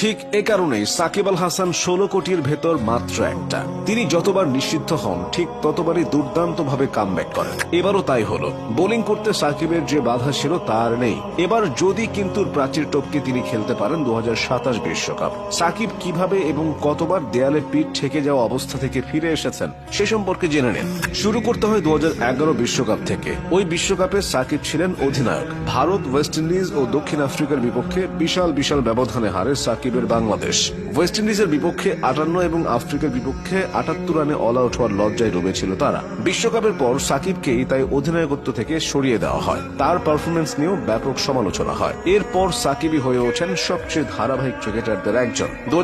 ঠিক এ কারণেই সাকিব আল হাসান ষোলো কোটির ভেতর মাত্র একটা। তিনি যতবার নিষিদ্ধ হন, ঠিক ততবারই দুর্দান্ত ভাবে কামব্যাক করেন। এবারও তাই হলো। বোলিং করতে সাকিবের যে বাধা ছিল, তার নেই। এবার যদি কিন্তু প্রাচীর টপকে তিনি খেলতে পারেন দু বিশ্বকাপ। সাকিব কীভাবে এবং কতবার দেয়ালে পিঠ ঠেকে যাওয়া অবস্থা থেকে ফিরে এসেছেন, সে সম্পর্কে জেনে নিন। শুরু করতে হয় দু বিশ্বকাপ থেকে। ওই বিশ্বকাপে সাকিব ছিলেন অধিনায়ক। ভারত, ওয়েস্ট ইন্ডিজ ও দক্ষিণ আফ্রিকার বিপক্ষে বিশাল বিশাল ব্যবধানে হারে সাকিবের বাংলাদেশ। ওয়েস্ট ইন্ডিজের বিপক্ষে আটান্ন এবং আফ্রিকার বিপক্ষে আটাত্তর রানে অল আউট হওয়ার লজ্জায় ডুবেছিল তারা। বিশ্বকাপের পর সাকিবকেই তাই অধিনায়কত্ব থেকে সরিয়ে দেওয়া হয়। তার পারফরমেন্স নিয়েও ব্যাপক সমালোচনা হয়। এরপর সাকিবই হয়ে ওঠেন সবচেয়ে ধারাবাহিক ক্রিকেটারদের একজন। দু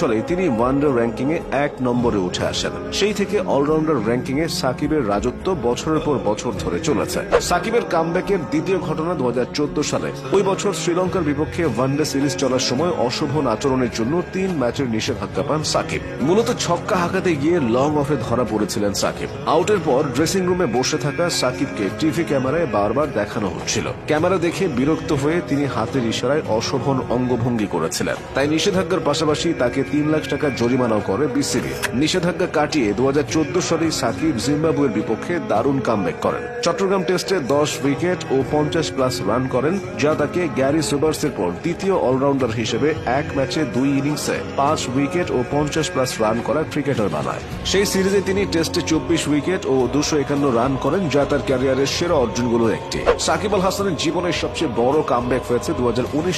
সালে তিনি ওয়ানডে র্যাঙ্কিং এ এক নম্বরে উঠে আসেন। সেই থেকে অলরাউন্ডার র্যাঙ্কিং এ সাকিবের রাজত্ব বছরের পর বছর ধরে চলেছে। সাকিবের কামব্যাকের দ্বিতীয় ঘটনা দু হাজার চোদ্দ সালে। ওই বছর শ্রীলঙ্কার বিপক্ষে ওয়ানডে সিরিজ চলার সময় অশোভন আচরণের জন্য তিন ম্যাচের নিষেধাজ্ঞা পান সাকিব। মূলত ছক্কা হাঁকাতে গিয়ে লং অফে ধরা পড়েছিলেন সাকিব। আউটের পর ড্রেসিং রুমে বসে থাকা সাকিবকে টিভি ক্যামেরায় বারবার দেখানো হচ্ছিল। ক্যামেরা দেখে বিরক্ত হয়ে তিনি হাতের ইশারায় অশোভন অঙ্গভঙ্গি করেছিলেন। তাই নিষেধাজ্ঞার পাশাপাশি তাকে তিন লাখ টাকা জরিমানাও করে বিসিবি। নিষেধাজ্ঞা কাটিয়ে দু হাজার চোদ্দ সালে সাকিব জিম্বাবুয়ের বিপক্ষে দারুণ কামব্যাক করেন। চট্টগ্রাম টেস্টে দশ উইকেট ও পঞ্চাশ প্লাস রান করেন, যা তাকে গ্যারি সুবার্সের পর দ্বিতীয় অলরাউন্ডার হিসেবে এক ম্যাচে দুই ইনিংসে পাঁচ উইকেট ও পঞ্চাশ প্লাস রান করা ক্রিকেটার বানায়। সেই সিরিজে তিনি টেস্টে চব্বিশ উইকেট ও দুশো একান্ন রান করেন, যা তার ক্যারিয়ারের সেরা অর্জনগুলোর একটি। সাকিব আল হাসানের জীবনের সবচেয়ে বড় কামব্যাক হয়েছে দু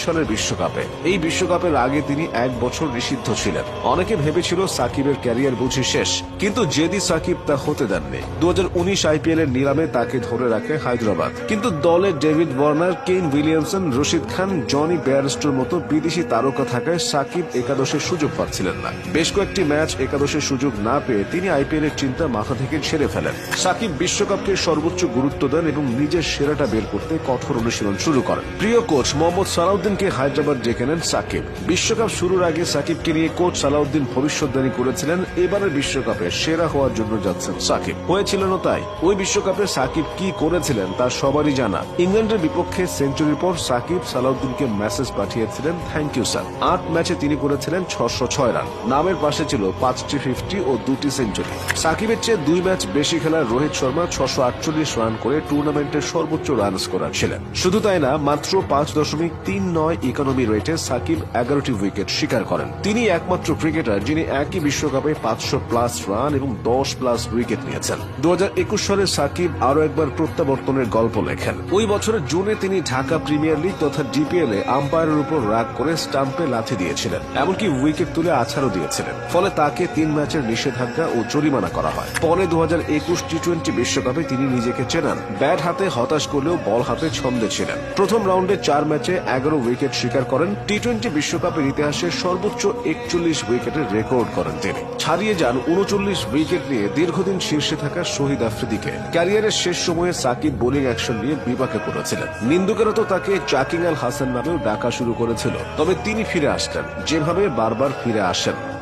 সালের বিশ্বকাপে। এই বিশ্বকাপের আগে তিনি এক বছর নিষিদ্ধ ছিলেন। অনেকে ভেবেছিল সাকিবের ক্যারিয়ার বুঝি শেষ, কিন্তু জেদি সাকিব তা হতে দেননি। দু আইপিএল এর নিলামে তাকে ধরে রাখে হায়দ্রাবাদ। কিন্তু দলে David Warner, Kane Williamson, Rashid Khan, Jonny ব্যারিস্টোর মতো বিদেশি তারকা থাকায় সাকিব একাদশের সুযোগ পাচ্ছিলেন না। বেশ কয়েকটি ম্যাচ একাদশের সুযোগ না পেয়ে তিনি আইপিএল এর চিন্তা মাথা থেকে ছেড়ে ফেলেন। সাকিব বিশ্বকাপকে সর্বোচ্চ গুরুত্ব দেন এবং নিজের সেরাটা বের করতে কঠোর অনুশীলন শুরু করেন। প্রিয় কোচ মোহাম্মদ সালাউদ্দিনকে হায়দ্রাবাদ ডেকে নেন সাকিব। বিশ্বকাপ শুরুর আগে সাকিবকে নিয়ে কোচ সালাউদ্দিন ভবিষ্যৎবাণী করেছিলেন, এবারের বিশ্বকাপে সেরা হওয়ার জন্য যাচ্ছেন সাকিব। হয়েছিলেনও তাই। ওই বিশ্বকাপে সাকিব কি করেছিলেন তা সবারই জানা। ইংল্যান্ডের বিপক্ষে সেঞ্চুরির পর সাকিব সালাউদ্দিনকে মেসেজ পাঠিয়েছিলেন থ্যাংক ইউ স্যার আট ম্যাচে তিনি করেছিলেন ছশো ছয় রান। নামের পাশে ছিল পাঁচটি ফিফটি ও দুটি সেঞ্চুরি। সাকিবের চেয়ে দুই ম্যাচ বেশি খেলার রোহিত শর্মা ছশো আটচল্লিশ রান করে টুর্নামেন্টের সর্বোচ্চ রান স্কোরার ছিলেন। শুধু তাই না, মাত্র পাঁচ দশমিক তিন নয় ইকোনমি রেটে সাকিব এগারোটি উইকেট শিকার করেন। তিনি একমাত্র ক্রিকেটার যিনি একই বিশ্বকাপে পাঁচশো প্লাস রান এবং দশ প্লাস উইকেট নিয়েছেন। দু হাজার একুশ সালে সাকিব আরও একবার প্রত্যাবর্তনের গল্প লেখেন। ওই বছরের জুনে তিনি ঢাকা প্রিমিয়ার লিগ তথা ডিপিএল এ আম্পায়ারের উপর রাগ করে স্টাম্পে লাথি দিয়েছিলেন। এমনকি উইকেট তুলে আছাড়ও দিয়েছিলেন। ফলে তাকে তিন ম্যাচের নিষেধাজ্ঞা ও জরিমানা করা হয়। পরে দু হাজার একুশ টি টোয়েন্টি বিশ্বকাপে তিনি নিজেকে চেনান। ব্যাট হাতে হতাশ করলেও বল হাতে ছন্দে ছিলেন। প্রথম রাউন্ডে চার ম্যাচে এগারো উইকেট শিকার করেন। টি টোয়েন্টি বিশ্বকাপের ইতিহাসে সর্বোচ্চ একচল্লিশ উইকেটের রেকর্ড করেন তিনি। ছাড়িয়ে যান উনচল্লিশ উইকেট নিয়ে দীর্ঘদিন শীর্ষে থাকা শহীদ আফ্রিদিকে। ক্যারিয়ারের শেষ সময়ে সাকিব বোলিং অ্যাকশন নিয়ে বিপাকে পড়েছিলেন। নিন্দুকেরা তো তাকে চাকিং আল হাসান নামেও ডাকা শুরু করেছিল। তবে তিনি ফিরে আসতেন। যেভাবে বারবার ফিরে আসেন।